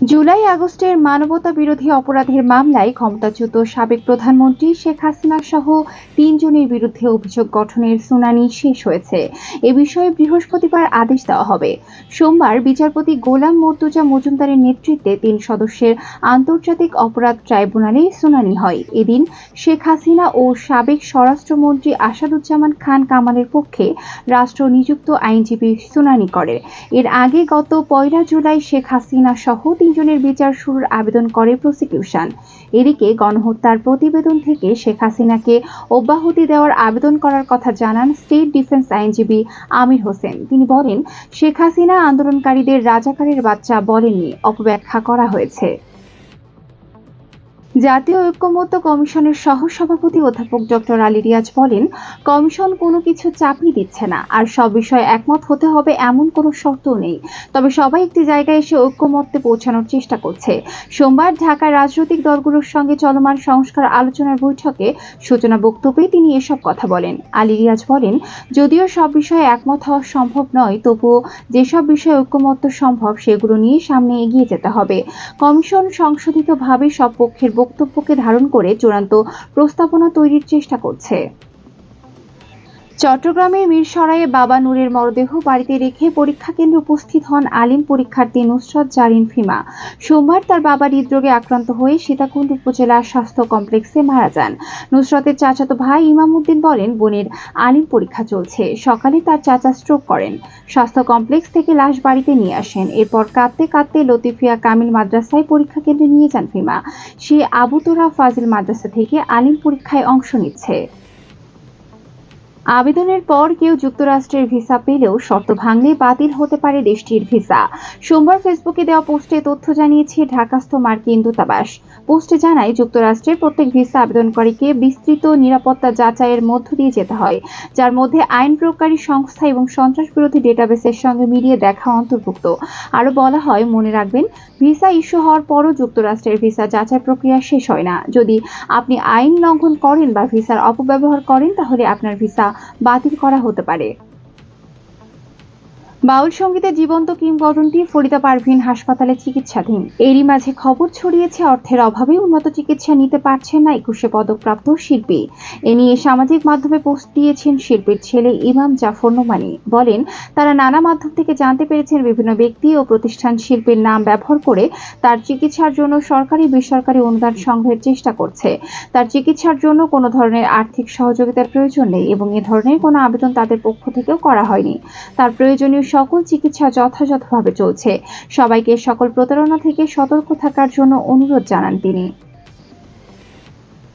জুলাই আগস্টের মানবতা বিরোধী অপরাধের মামলায় ক্ষমতাচ্যুত সাবেক প্রধানমন্ত্রী শেখ হাসিনা সহ তিনজনের বিরুদ্ধে অভিযোগ গঠনের শুনানি শেষ হয়েছে। এ বিষয়ে বৃহস্পতিবার আদেশ দেওয়া হবে। সোমবার বিচারপতি গোলাম মর্তুজা মজুমদারের নেতৃত্বে তিন সদস্যের আন্তর্জাতিক অপরাধ ট্রাইব্যুনালে শুনানি হয়। এদিন শেখ হাসিনা ও সাবেক স্বরাষ্ট্রমন্ত্রী আসাদুজ্জামান খান কামালের পক্ষে রাষ্ট্র নিযুক্ত আইনজীবী শুনানি করে এর আগে গত পয়লা জুলাই শেখ হাসিনা সহ তিনজনের বিচার শুরুর আবেদন করে প্রসিকিউশন। এদিকে গণহত্যার প্রতিবেদন থেকে শেখ হাসিনাকে অব্যাহতি দেওয়ার আবেদন করার কথা জানান স্টেট ডিফেন্স আইনজীবী আমির হোসেন। তিনি বলেন, শেখ হাসিনা আন্দোলনকারীদের রাজাকারের বাচ্চা বলেননি, অপব্যাখ্যা করা হয়েছে। জাতীয় ঐক্যমত্য কমিশনের সহ সভাপতি অধ্যাপক ডক্টর আলী রিয়াজ বলেন, কমিশন কোনো কিছু চাপিয়ে দিচ্ছে না, আর সব বিষয়ে একমত হতে হবে এমন কোনো শর্তও নেই। তবে সবাই একটি জায়গায় এসে ঐক্যমত্যে পৌঁছানোর চেষ্টা করছে। সোমবার ঢাকার রাজনৈতিক দলগুলোর সঙ্গে চলমান সংস্কার আলোচনার বৈঠকে সূচনা বক্তব্যে তিনি এসব কথা বলেন। আলী রিয়াজ বলেন, যদিও সব বিষয়ে একমত হওয়া সম্ভব নয়, তবুও যেসব বিষয়ে ঐক্যমত্য সম্ভব, সেগুলো নিয়ে সামনে এগিয়ে যেতে হবে। কমিশন সংশোধিতভাবে সব পক্ষের বক্তব্যকে ধারণ করে চূড়ান্ত প্রস্তাবনা তৈরির চেষ্টা করছে। চট্টগ্রামের মিরসরাইয়ে বাবা নূরের মরদেহ বাড়িতে রেখে পরীক্ষা কেন্দ্রে উপস্থিত হন আলিম পরীক্ষার্থী নুসরত জারিন ফিমা। সোমবার তার বাবা হৃদরোগে আক্রান্ত হয়ে সীতাকুণ্ড উপজেলার স্বাস্থ্য কমপ্লেক্সে মারা যান। নুসরতের চাচাতো ভাই ইমামুদ্দিন বলেন, বোনের আলিম পরীক্ষা চলছে। সকালে তার চাচা স্ট্রোক করেন। স্বাস্থ্য কমপ্লেক্স থেকে লাশ বাড়িতে নিয়ে আসেন। এরপর কাঁদতে কাঁদতে লতিফিয়া কামিল মাদ্রাসায় পরীক্ষা কেন্দ্রে নিয়ে যান ফিমা। সে আবুতোরা ফাজিল মাদ্রাসা থেকে আলিম পরীক্ষায় অংশ নিচ্ছে। আবেদনের পর কেউ যুক্তরাষ্ট্রের ভিসা পেলেও শর্ত ভাঙলে বাতিল হতে পারে দেশটির ভিসা। সোমবার ফেসবুকে দেওয়া পোস্টে তথ্য জানিয়েছে ঢাকাস্থ মার্কিন দূতাবাস। পোস্টে জানায়, যুক্তরাষ্ট্রের প্রত্যেক ভিসা আবেদনকারীকে বিস্তৃত নিরাপত্তা যাচাইয়ের মধ্য দিয়ে যেতে হয়, যার মধ্যে আইন প্রয়োগকারী সংস্থা এবং সন্ত্রাস বিরোধী ডেটাবেসের সঙ্গে মিলিয়ে দেখা অন্তর্ভুক্ত। আরও বলা হয়, মনে রাখবেন, ভিসা ইস্যু হওয়ার পরও যুক্তরাষ্ট্রের ভিসা যাচাই প্রক্রিয়া শেষ হয় না। যদি আপনি আইন লঙ্ঘন করেন বা ভিসার অপব্যবহার করেন, তাহলে আপনার ভিসা বাতিল করা হতে পারে। বাউল সঙ্গীতের জীবন্ত কিংবদন্তি ফরিদা পারভিন হাসপাতালে চিকিৎসাধীন। এরই মাঝে খবর ছড়িয়েছে, অর্থের অভাবে উন্নত চিকিৎসা নিতে পারছেন না একুশে পদকপ্রাপ্ত শিল্পী। এ নিয়ে সামাজিক মাধ্যমে পোস্ট দিয়েছেন শিল্পীর ছেলে ইমাম জাফর নোমানি। বলেন, তারা নানা মাধ্যম থেকে জানতে পেরেছেন বিভিন্ন ব্যক্তি ও প্রতিষ্ঠান শিল্পীর নাম ব্যবহার করে তার চিকিৎসার জন্য সরকারি, বেসরকারি অনুদান সংগ্রহের চেষ্টা করছে। তার চিকিৎসার জন্য কোনো ধরনের আর্থিক সহযোগিতার প্রয়োজন নেই এবং এ ধরনের কোনো আবেদন তাদের পক্ষ থেকেও করা হয়নি। তার প্রয়োজনীয় সকল চিকিৎসা যথাযথভাবে চলছে। সবাইকে সকল প্রতারণা থেকে সতর্ক থাকার জন্য অনুরোধ জানান তিনি।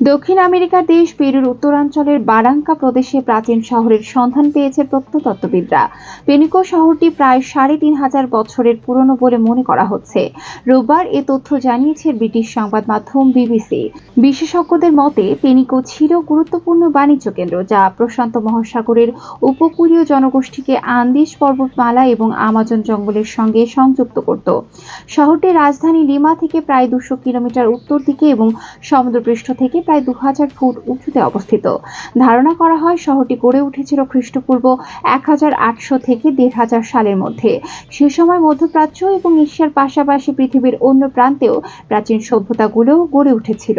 দক্ষিণ আমেরিকার দেশ পেরুর উত্তরাঞ্চলের বারাঙ্কা প্রদেশে প্রাচীন শহরের সন্ধান পেয়েছে প্রত্নতত্ত্ববিদরা। পেনিকো শহরটি প্রায় সাড়ে তিন হাজার বছরের পুরনো বলে মনে করা হচ্ছে। রোববার এ তথ্য জানিয়েছে ব্রিটিশ সংবাদ মাধ্যম বিবিসি। বিশেষজ্ঞদের মতে, পেনিকো ছিল গুরুত্বপূর্ণ বাণিজ্য কেন্দ্র যা প্রশান্ত মহাসাগরের উপকূলীয় জনগোষ্ঠীকে আন্দিজ পর্বতমালা এবং আমাজন জঙ্গলের সঙ্গে সংযুক্ত করত। শহরটির রাজধানী লিমা থেকে প্রায় দুশো কিলোমিটার উত্তর দিকে এবং সমুদ্রপৃষ্ঠ থেকে প্রায় দু হাজার ফুট উঁচুতে অবস্থিত। ধারণা করা হয় শহরটি গড়ে উঠেছিল খ্রিস্টপূর্ব এক হাজার আটশো থেকে দেড় হাজার সালের মধ্যে। সে সময় মধ্যপ্রাচ্য এবং এশিয়ার পাশাপাশি পৃথিবীর অন্য প্রান্তেও প্রাচীন সভ্যতাগুলোও গড়ে উঠেছিল।